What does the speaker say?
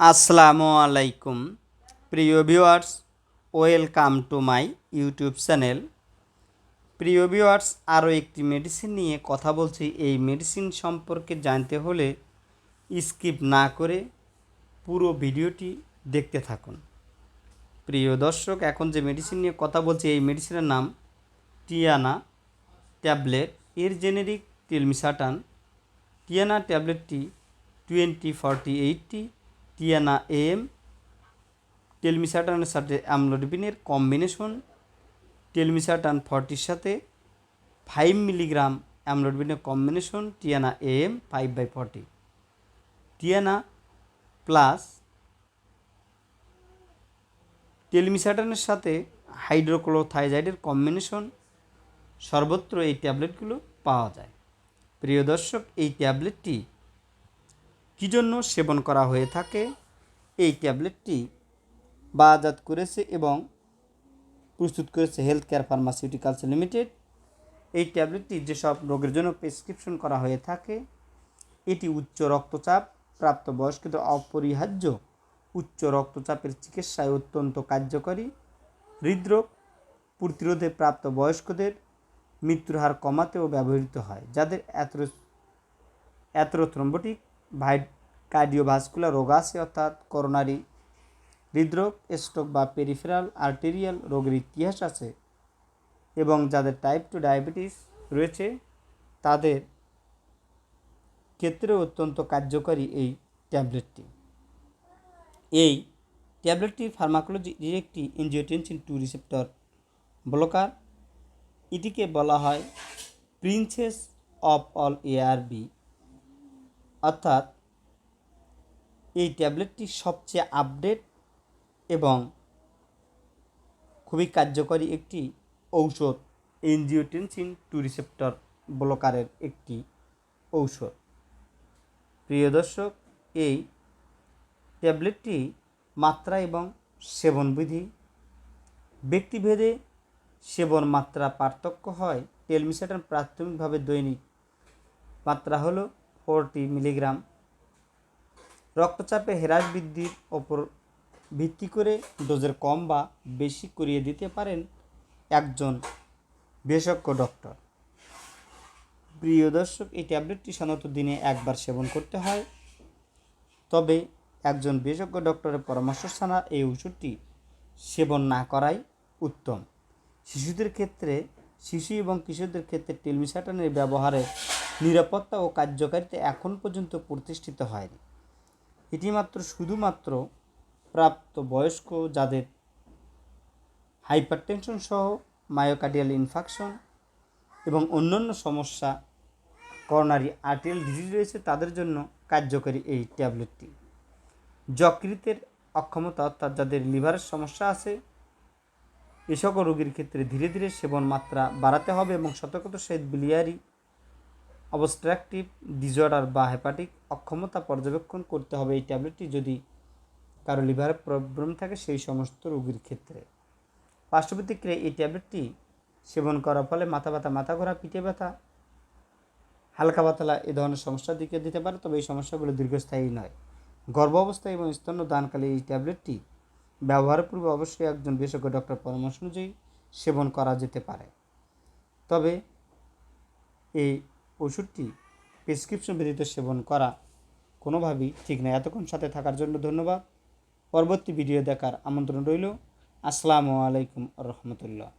আসসালামু আলাইকুম। প্রিয় viewers, welcome to my YouTube channel. প্রিয় ভিউয়ার্স, আরও একটি মেডিসিন নিয়ে কথা বলছি। এই মেডিসিন সম্পর্কে জানতে হলে স্কিপ না করে পুরো ভিডিওটি দেখতে থাকুন। প্রিয় দর্শক, এখন যে মেডিসিন নিয়ে কথা বলছি, এই মেডিসিনের নাম টিয়ানা ট্যাবলেট। এর জেনেরিক টেলমিসাটান। টিয়ানা ট্যাবলেটটি twenty forty eighty Tiana M টেলমিসাটানের সাথে অ্যামলোডিবিনের কম্বিনেশন টেলমিসাটান ফর্টির সাথে five milligram অ্যামলোডিবিনের combination, Tiana M five by forty. Tiana plus টেলমিসাটানের সাথে হাইড্রোক্লোথাইজাইডের কম্বিনেশন, সর্বত্র এই ট্যাবলেটগুলো পাওয়া যায়। প্রিয় দর্শক, এই ট্যাবলেটটি কী জন্য সেবন করা হয়ে থাকে? এই ট্যাবলেটটি বাজাত করেছে এবং প্রস্তুত করেছে হেলথ কেয়ার ফার্মাসিউটিক্যালস লিমিটেড এই ট্যাবলেটটি যেসব রোগের জন্য প্রেসক্রিপশন করা হয়ে থাকে, এটি উচ্চ রক্তচাপ প্রাপ্ত বয়স্কদের অপরিহার্য উচ্চ রক্তচাপের চিকিৎসায় অত্যন্ত কার্যকরী, হৃদরোগ প্রতিরোধে প্রাপ্ত বয়স্কদের মৃত্যুর হার কমাতেও ব্যবহৃত হয়, যাদের অ্যাথ্রো অ্যাথ্রোথ্রম্বোটিক ভাইড কার্ডিওভাস্কুলার রোগ আছে, অর্থাৎ করোনারি হৃদরোগ স্ট্রোক বা পেরিফেরাল আর্টেরিয়াল রোগের ইতিহাস আছে এবং যাদের টাইপ টু ডায়াবেটিস রয়েছে, তাদের ক্ষেত্রে অত্যন্ত কার্যকরী এই ট্যাবলেটটি। এই ট্যাবলেটটি ফার্মাকোলজি একটি এনজিওটেনসিন টু রিসেপ্টর ব্লকার এটিকে বলা হয় প্রিন্সেস অফ অল এআরবি অর্থাৎ এই ট্যাবলেটটি সবচেয়ে আপডেট এবং খুবই কার্যকরী একটি ঔষধ এনজিওটেনসিন টু রিসেপ্টর ব্লকারের একটি ঔষধ। প্রিয় দর্শক, এই ট্যাবলেটটি মাত্রা এবং সেবনবিধি, ব্যক্তিভেদে সেবন মাত্রা পার্থক্য হয় টেলমিসাটান প্রাথমিকভাবে দৈনিক মাত্রা হলো ফোরটি মিলিগ্রাম। রক্তচাপে হ্রাস বৃদ্ধির ওপর ভিত্তি করে ডোজের কম বা বেশি করিয়ে দিতে পারেন একজন বিশেষজ্ঞ ডক্টর। প্রিয় দর্শক, এই ট্যাবলেটটি সাধারণত দিনে একবার সেবন করতে হয়। তবে একজন বিশেষজ্ঞ ডক্টরের পরামর্শ ছাড়া এই ওষুধটি সেবন না করাই উত্তম। শিশুদের ক্ষেত্রে, শিশু এবং কিশোরদের ক্ষেত্রে টেলমিসাটানের ব্যবহারের নিরাপত্তা ও কার্যকারিতা এখন পর্যন্ত প্রতিষ্ঠিত হয়নি। এটি মাত্র শুধুমাত্র প্রাপ্ত বয়স্ক যাদের হাইপারটেনশন সহ মায়োকার্ডিয়াল ইনফেকশন এবং অন্যান্য সমস্যা, করোনারি আর্টিয়াল ডিজিজ রয়েছে, তাদের জন্য কার্যকরী এই ট্যাবলেটটি। যকৃতের অক্ষমতা অর্থাৎ যাদের লিভারের সমস্যা আছে, এ সকল রোগীর ক্ষেত্রে ধীরে ধীরে সেবন মাত্রা বাড়াতে হবে এবং সতর্কতার সহিত বিলিয়ারি অবস্ট্রাকটিভ ডিজর্ডার বা হেপাটিক অক্ষমতা পর্যবেক্ষণ করতে হবে এই ট্যাবলেটটি যদি কারও লিভারের প্রবলেম থাকে সেই সমস্ত রোগীর ক্ষেত্রে। পার্শ্বপ্রতিক্রিয়া এই ট্যাবলেটটি সেবন করার ফলে মাথা ব্যথা, মাথা ঘোরা, পিঠে ব্যথা, হালকা পাতলা এ ধরনের সমস্যার দিকে দিতে পারে, তবে এই সমস্যাগুলো দীর্ঘস্থায়ী নয়। গর্ভ অবস্থায় এবং স্তন্য দানকালে এই ট্যাবলেটটি ব্যবহারের পূর্বে অবশ্যই একজন বিশেষজ্ঞ ডক্টর পরামর্শ অনুযায়ী সেবন করা যেতে পারে। তবে এই ওষুধটি প্রেসক্রিপশন ব্যতীত সেবন করা কোনোভাবেই ঠিক নয় এতক্ষণ সাথে থাকার জন্য ধন্যবাদ। পরবর্তী ভিডিও দেখার আমন্ত্রণ রইল। আসসালামু আলাইকুম রহমতুল্লাহ।